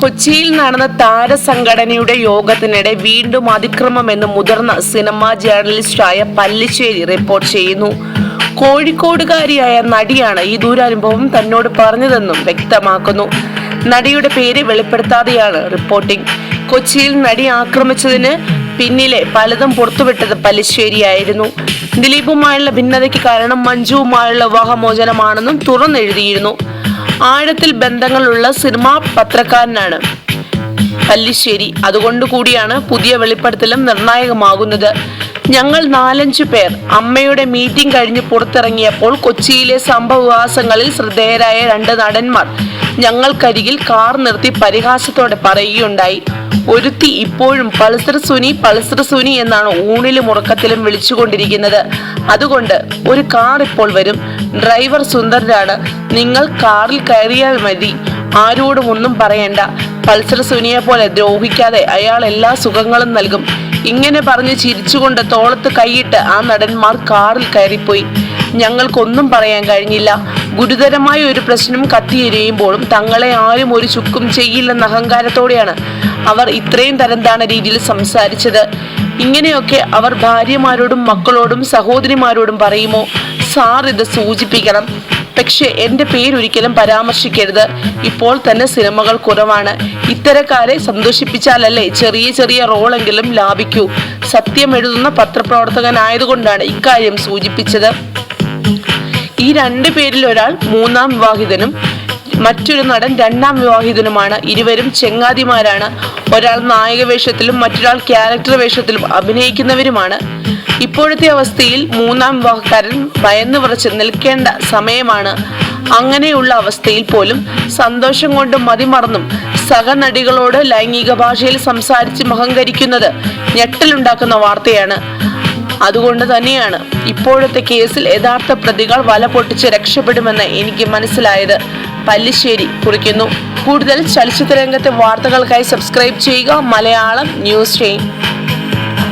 കൊച്ചിയിൽ നടന്ന താരസംഘടനയുടെ യോഗത്തിനിടെ വീണ്ടും അതിക്രമമെന്ന് മുതിർന്ന സിനിമാ ജേർണലിസ്റ്റായ പല്ലിശ്ശേരി റിപ്പോർട്ട് ചെയ്യുന്നു. കോഴിക്കോടുകാരിയായ നടിയാണ് ഈ ദുരനുഭവം തന്നോട് പറഞ്ഞതെന്നും വ്യക്തമാക്കുന്നു. നടിയുടെ പേര് വെളിപ്പെടുത്താതെയാണ് റിപ്പോർട്ടിംഗ്. കൊച്ചിയിൽ നടി ആക്രമിച്ചതിന് പിന്നിലെ പലതും പുറത്തുവിട്ടത് പല്ലിശ്ശേരിയായിരുന്നു. ദിലീപുമായുള്ള ഭിന്നതയ്ക്ക് കാരണം മഞ്ജുവുമായുള്ള വിവാഹമോചനമാണെന്നും തുറന്നെഴുതിയിരുന്നു. ആഴത്തിൽ ബന്ധങ്ങളുള്ള സിനിമാ പത്രക്കാരനാണ്. പല്ലിശ്ശേരി. അതുകൊണ്ട് കൂടിയാണ് പുതിയ വെളിപ്പെടുത്തലും നിർണായകമാകുന്നത്. ഞങ്ങൾ നാലഞ്ചു പേർ. അമ്മയുടെ മീറ്റിംഗ് കഴിഞ്ഞ് പുറത്തിറങ്ങിയപ്പോൾ കൊച്ചിയിലെ സംഭവവാസങ്ങളിൽ ശ്രദ്ധേയരായ രണ്ട് നടന്മാർ ഞങ്ങൾക്കരികിൽ കാർ നിർത്തി പരിഹാസത്തോടെ പറയുകയുണ്ടായി. ഒരുത്തി ഇപ്പോഴും പൾസർ സുനി പൾസർ സുനി എന്നാണ് ഊണിലും ഉറക്കത്തിലും വിളിച്ചുകൊണ്ടിരിക്കുന്നത്. അതുകൊണ്ട് ഒരു കാർ ഇപ്പോൾ വരും. ഡ്രൈവർ സുന്ദരനാണ്. നിങ്ങൾ കാറിൽ കയറിയാൽ മതി. ആരോടും ഒന്നും പറയണ്ട. പൾസർ സുനിയെ പോലെ ദ്രോഹിക്കാതെ അയാൾ എല്ലാ സുഖങ്ങളും നൽകും. ഇങ്ങനെ പറഞ്ഞ് ചിരിച്ചുകൊണ്ട് തോളത്ത് കൈയിട്ട് ആ നടന്മാർ കാറിൽ കയറിപ്പോയി. ഞങ്ങൾക്കൊന്നും പറയാൻ കഴിഞ്ഞില്ല. ഗുരുതരമായ ഒരു പ്രശ്നം കത്തിയെരിയുമ്പോഴും തങ്ങളെ ആരും ഒരു ചുക്കും ചെയ്യില്ലെന്ന അഹങ്കാരത്തോടെയാണ്. അവർ ഇത്രയും തരംതാണ രീതിയിൽ സംസാരിച്ചത്. ഇങ്ങനെയൊക്കെ അവർ ഭാര്യമാരോടും മക്കളോടും സഹോദരിമാരോടും പറയുമോ? സാർ ഇത് സൂചിപ്പിക്കണം. പക്ഷേ എന്റെ പേരൊരിക്കലും പരാമർശിക്കരുത്. ഇപ്പോൾ തന്നെ സിനിമകൾ കുറവാണ്. ഇത്തരക്കാരെ സന്തോഷിപ്പിച്ചാലല്ലേ ചെറിയ ചെറിയ റോളെങ്കിലും ലാഭിക്കൂ. സത്യം എഴുതുന്ന പത്രപ്രവർത്തകനായതുകൊണ്ടാണ് ഇക്കാര്യം സൂചിപ്പിച്ചത്. ഈ രണ്ടു പേരിൽ ഒരാൾ മൂന്നാം വിവാഹിതനും മറ്റൊരു നടൻ രണ്ടാം വിവാഹിതനുമാണ്. ഇരുവരും ചെങ്ങാതിമാരാണ്. ഒരാൾ നായക വേഷത്തിലും മറ്റൊരാൾ ക്യാരക്ടർ വേഷത്തിലും അഭിനയിക്കുന്നവരുമാണ്. ഇപ്പോഴത്തെ അവസ്ഥയിൽ മൂന്നാം വിവാഹക്കാരൻ ഭയന്നു വിറച്ച് നിൽക്കേണ്ട സമയമാണ്. അങ്ങനെയുള്ള അവസ്ഥയിൽ പോലും സന്തോഷം കൊണ്ട് മതിമറന്നും സഹനടികളോട് ലൈംഗിക ഭാഷയിൽ സംസാരിച്ച് മഹങ്കരിക്കുന്നത് ഞെട്ടലുണ്ടാക്കുന്ന വാർത്തയാണ്. അതുകൊണ്ട് തന്നെയാണ് ഇപ്പോഴത്തെ കേസിൽ യഥാർത്ഥ പ്രതികൾ വല പൊട്ടിച്ച് രക്ഷപ്പെടുമെന്ന് എനിക്ക് മനസ്സിലായത്. പല്ലിശ്ശേരി കുറിക്കുന്നു. കൂടുതൽ ചലച്ചിത്ര രംഗത്തെ വാർത്തകൾക്കായി സബ്സ്ക്രൈബ് ചെയ്യുക. Malayalam news chain